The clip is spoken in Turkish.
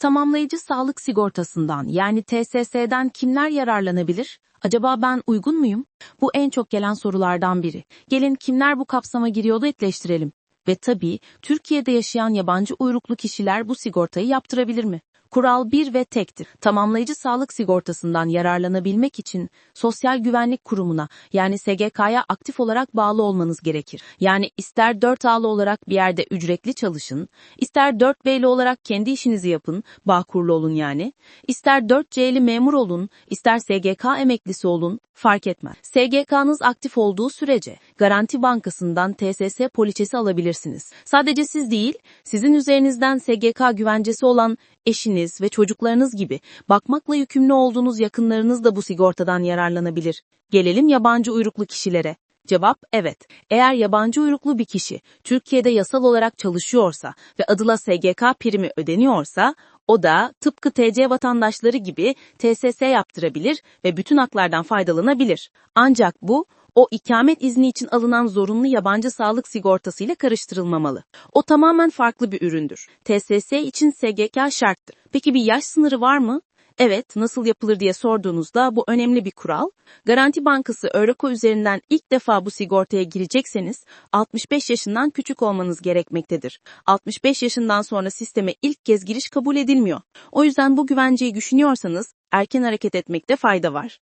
Tamamlayıcı sağlık sigortasından yani TSS'den kimler yararlanabilir? Acaba ben uygun muyum? Bu en çok gelen sorulardan biri. Gelin kimler bu kapsama giriyordu netleştirelim. Ve tabii Türkiye'de yaşayan yabancı uyruklu kişiler bu sigortayı yaptırabilir mi? Kural 1 ve tektir. Tamamlayıcı sağlık sigortasından yararlanabilmek için Sosyal Güvenlik Kurumu'na yani SGK'ya aktif olarak bağlı olmanız gerekir. Yani ister 4A'lı olarak bir yerde ücretli çalışın, ister 4B'li olarak kendi işinizi yapın, bağkurlu olun yani, ister 4C'li memur olun, ister SGK emeklisi olun, fark etmez. SGK'nız aktif olduğu sürece Garanti Bankası'ndan TSS poliçesi alabilirsiniz. Sadece siz değil, sizin üzerinizden SGK güvencesi olan eşiniz ve çocuklarınız gibi bakmakla yükümlü olduğunuz yakınlarınız da bu sigortadan yararlanabilir. Gelelim yabancı uyruklu kişilere. Cevap evet. Eğer yabancı uyruklu bir kişi Türkiye'de yasal olarak çalışıyorsa ve adıyla SGK primi ödeniyorsa o da tıpkı TC vatandaşları gibi TSS yaptırabilir ve bütün haklardan faydalanabilir. Ancak bu o ikamet izni için alınan zorunlu yabancı sağlık sigortası ile karıştırılmamalı. O tamamen farklı bir üründür. TSS için SGK şarttır. Peki bir yaş sınırı var mı? Evet, nasıl yapılır diye sorduğunuzda bu önemli bir kural. Garanti Bankası Örako üzerinden ilk defa bu sigortaya girecekseniz 65 yaşından küçük olmanız gerekmektedir. 65 yaşından sonra sisteme ilk kez giriş kabul edilmiyor. O yüzden bu güvenceyi düşünüyorsanız erken hareket etmekte fayda var.